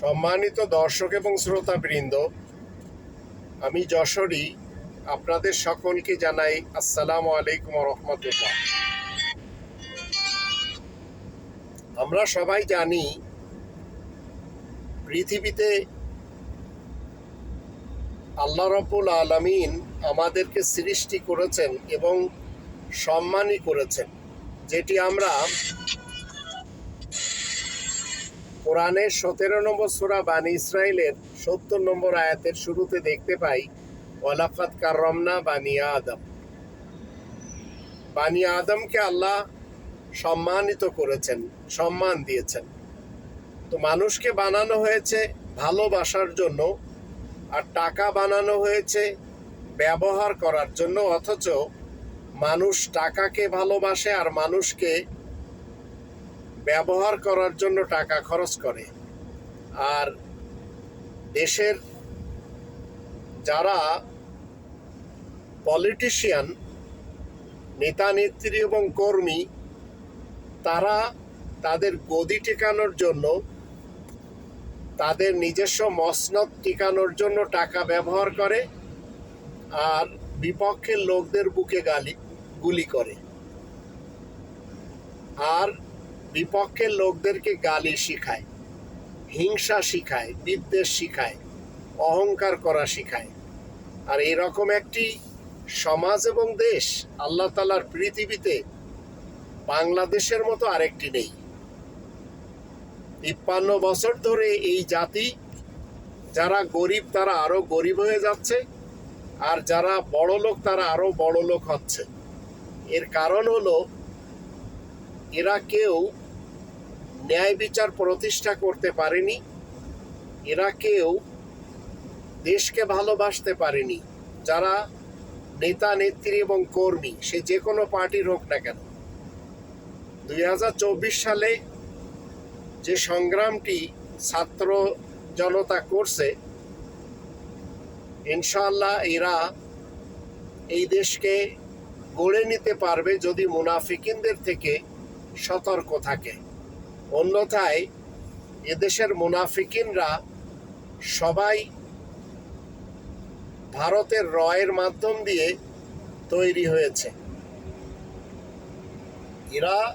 সম্মানিত দর্শক এবং শ্রোতাবৃন্দ, আমি যশোরী, আপনাদের সকলকে জানাই আসসালামু আলাইকুম রহমতুল্লাহ। আমরা সবাই জানি, পৃথিবীতে আল্লাহ রব্বুল আলমিন আমাদেরকে সৃষ্টি করেছেন এবং সম্মানই করেছেন, যেটি আমরা কোরআনের সতেরো নম্বর সুরা বানী ইসরায়েলের সত্তর নম্বর আয়াতের শুরুতে দেখতে পাই ওয়ালাফাত কাররমনা বানিয়া আদম। বানিয়া আদমকে আল্লাহ সম্মানিত করেছেন, সম্মান দিয়েছেন। তো মানুষকে বানানো হয়েছে ভালোবাসার জন্য আর টাকা বানানো হয়েছে ব্যবহার করার জন্য, অথচ মানুষ টাকাকে ভালোবাসে আর মানুষকে ব্যবহার করার জন্য টাকা খরচ করে। আর দেশের যারা পলিটিশিয়ান নেতা নেত্রী এবং কর্মী, তারা তাদের গদি টেকানোর জন্য, তাদের নিজস্ব মসনদ টিকানোর জন্য টাকা ব্যবহার করে আর বিপক্ষের লোকদের বুকে গালি, গুলি করে। আর বিপক্ষের লোকদেরকে গালি শিখায়, হিংসা শিখায় বিদ্বেষ শিখায়, অহংকার করা শিখায়। আর এরকম একটি সমাজ এবং দেশ আল্লাহ তালার পৃথিবীতে বাংলাদেশের মতো আরেকটি নেই। তিপ্পান্ন বছর ধরে এই জাতি, যারা গরিব তারা আরও গরিব হয়ে যাচ্ছে, আর যারা বড় লোক তারা আরও বড় লোক হচ্ছে। এর কারণ হলো এরা কেউ ন্যায় বিচার প্রতিষ্ঠা করতে পারেনি এরা কেউ দেশকে ভালোবাসতে পারেনি। যারা নেতা, নেত্রী এবং কর্মী, সে যে কোনো পার্টির হোক না কেন। দুই হাজার চব্বিশ সালে যে সংগ্রামটি ছাত্র জনতা করছে ইনশাল্লাহ এরা এই দেশকে গড়ে নিতে পারবে যদি মুনাফিকিনদের থেকে সতর্ক থাকে। অন্যথায় এদেশের মুনাফিকিনরা সবাই ভারতের রয়ের মাধ্যম দিয়ে তৈরি হয়েছে। এরা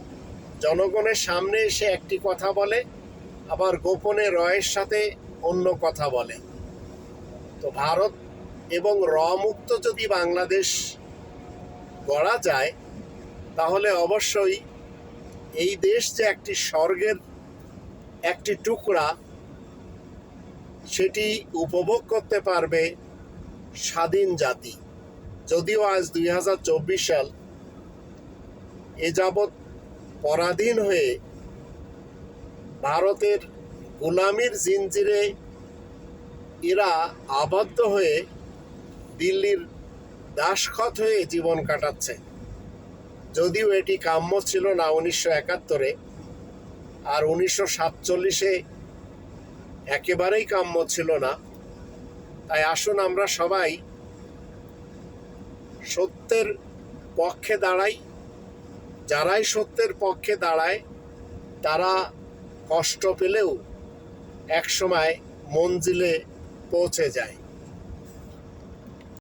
জনগণের সামনে এসে একটি কথা বলে, আবার গোপনে রয়ের সাথে অন্য কথা বলে। তো ভারত এবং র মুক্ত যদি বাংলাদেশ গড়া যায়, তাহলে অবশ্যই এই দেশ যে একটি স্বর্গের একটি টুকরা, সেটি উপভোগ করতে পারবে স্বাধীন জাতি। যদিও আজ দুই হাজার চব্বিশ সাল এ যাবৎ পরাধীন হয়ে ভারতের গোলামির জিনজিরে এরা আবদ্ধ হয়ে দিল্লির দাসখত হয়ে জীবন কাটাচ্ছে। যদিও এটি কাম্য ছিল না উনিশশো একাত্তরে, আর উনিশশো সাতচল্লিশে একেবারেই কাম্য ছিল না। তাই আসুন আমরা সবাই সত্যের পক্ষে দাঁড়াই। যারাই সত্যের পক্ষে দাঁড়ায়, তারা কষ্ট পেলেও একসময় মঞ্জিলে পৌঁছে যায়।